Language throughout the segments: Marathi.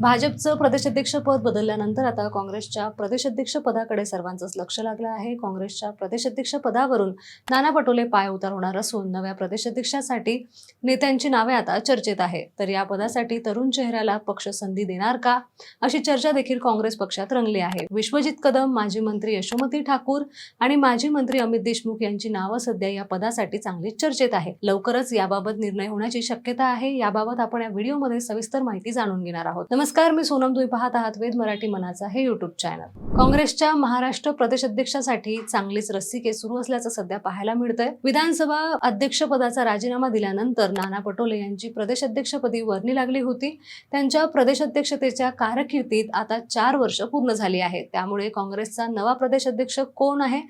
भाजपचं प्रदेशाध्यक्षपद बदलल्यानंतर आता काँग्रेसच्या प्रदेशाध्यक्ष पदाकडे सर्वांचंच लक्ष लागलं आहे. काँग्रेसच्या प्रदेशाध्यक्ष पदावरून नाना पटोले पाय उतार होणार असून नव्या प्रदेशाध्यक्षासाठी नेत्यांची नावे आता चर्चेत आहे. तर या पदासाठी तरुण चेहऱ्याला पक्ष संधी देणार का? अशी चर्चा देखील काँग्रेस पक्षात रंगली आहे. विश्वजित कदम माजी मंत्री यशोमती ठाकूर आणि माजी मंत्री अमित देशमुख यांची नावं सध्या या पदासाठी चांगलीच चर्चेत आहे. लवकरच याबाबत निर्णय होण्याची शक्यता आहे. याबाबत आपण या व्हिडिओमध्ये सविस्तर माहिती जाणून घेणार आहोत. नमस्कार मी सोनम तुम्ही पाहत आहात वेद मराठी मनाचा हे युट्यूब चॅनल काँग्रेसच्या महाराष्ट्र प्रदेश अध्यक्षासाठी चांगलीच रस्सीके सुरू असल्याचं सध्या पाहायला मिळतंय. विधानसभा अध्यक्षपदाचा राजीनामा दिल्यानंतर नाना पटोले यांची प्रदेश अध्यक्षपदी वर्णी लागली होती. त्यांच्या प्रदेश अध्यक्षतेच्या कारकिर्दीत आता चार वर्ष पूर्ण झाली आहेत. त्यामुळे काँग्रेसचा नवा प्रदेश अध्यक्ष कोण आहे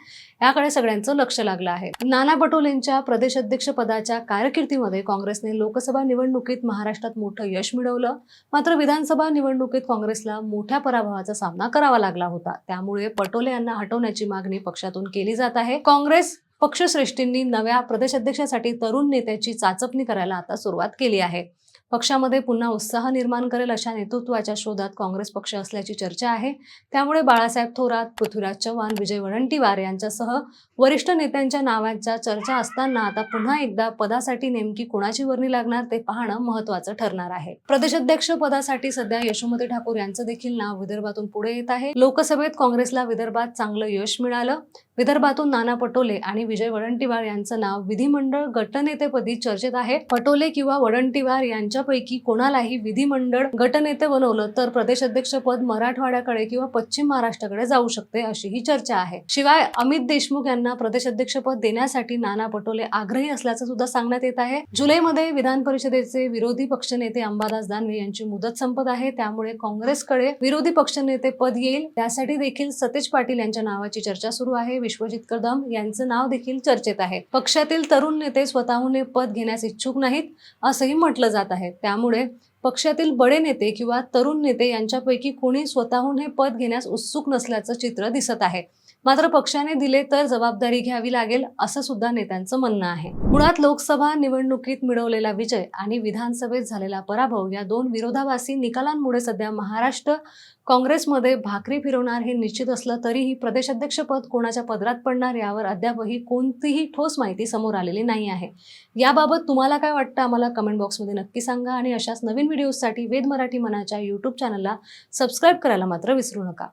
याकडे सगळ्यांचं लक्ष लागलं आहे. नाना पटोलेंच्या प्रदेश अध्यक्षपदाच्या कारकिर्दीमध्ये काँग्रेसने लोकसभा निवडणुकीत महाराष्ट्रात मोठं यश मिळवलं. मात्र विधानसभा निवडणुकीत काँग्रेसला मोठ्या पराभवाचा सामना करावा लागला होता. त्यामुळे पटोले यांना हटवण्याची मागणी पक्षातून केली जात आहे. काँग्रेस पक्षश्रेष्ठींनी नव्या प्रदेशाध्यक्षासाठी तरुण नेत्याची चाचपणी करायला आता सुरुवात केली आहे. पक्षामध्ये पुन्हा उत्साह निर्माण करेल अशा नेतृत्वाच्या शोधात काँग्रेस पक्ष असल्याची चर्चा आहे. त्यामुळे बाळासाहेब थोरात पृथ्वीराज चव्हाण विजय वडंटीवार यांच्यासह वरिष्ठ नेत्यांच्या नावांच्या चर्चा असताना आता पुन्हा एकदा पदासाठी नेमकी कोणाची वर्णी लागणार ते पाहणं महत्वाचं ठरणार आहे. प्रदेशाध्यक्ष पदासाठी सध्या यशोमती ठाकूर यांचं देखील नाव विदर्भातून पुढे येत आहे. लोकसभेत काँग्रेसला विदर्भात चांगलं यश मिळालं. विदर्भातून नाना पटोले आणि विजय वडंटीवार यांचं नाव. विधिमंडळ गटनेतेपदी चर्चेत आहे. पटोले किंवा वडंटीवार यांच्यापैकी कोणालाही विधिमंडळ गटनेते बनवलं तर प्रदेशाध्यक्ष पद मराठवाड्याकडे किंवा पश्चिम महाराष्ट्राकडे जाऊ शकते अशी ही चर्चा आहे. शिवाय अमित देशमुख यांना प्रदेशाध्यक्ष पद देण्यासाठी नाना पटोले आग्रही असल्याचं सुद्धा सांगण्यात येत आहे. जुलैमध्ये विधान परिषदेचे विरोधी पक्षनेते अंबादास दानवे यांची मुदत संपत आहे. त्यामुळे काँग्रेसकडे विरोधी पक्षनेते पद येईल. त्यासाठी देखील सतेज पाटील यांच्या नावाची चर्चा सुरू आहे. विश्वजित कदम यांचं नाव देखील चर्चेत आहे पक्षातील तरुण नेते स्वतःहून हे पद घेण्यास इच्छुक नाहीत असंही म्हटलं जात आहे. त्यामुळे पक्षातील बडे नेते किंवा तरुण नेते यांच्यापैकी कोणी स्वतःहून हे पद घेण्यास उत्सुक नसल्याचं चित्र दिसत आहे. मात्र पक्षाने दिले तर जबाबदारी घ्यावी लागेल असं सुद्धा नेत्यांचं म्हणणं आहे. मुळात लोकसभा निवडणुकीत मिळवलेला विजय आणि विधानसभेत झालेला पराभव या दोन विरोधाभासी निकालांमुळे सध्या महाराष्ट्र काँग्रेसमध्ये भाकरी फिरवणार हे निश्चित असलं तरीही प्रदेशाध्यक्षपद कोणाच्या पदरात पडणार यावर अद्यापही कोणतीही ठोस माहिती समोर आलेली नाही आहे. याबाबत तुम्हाला काय वाटतं? आम्हाला कमेंट बॉक्समध्ये नक्की सांगा आणि अशाच नवीन व्हिडिओजसाठी वेद मराठी मनाच्या यूट्यूब चॅनलला सबस्क्राईब करायला मात्र विसरू नका.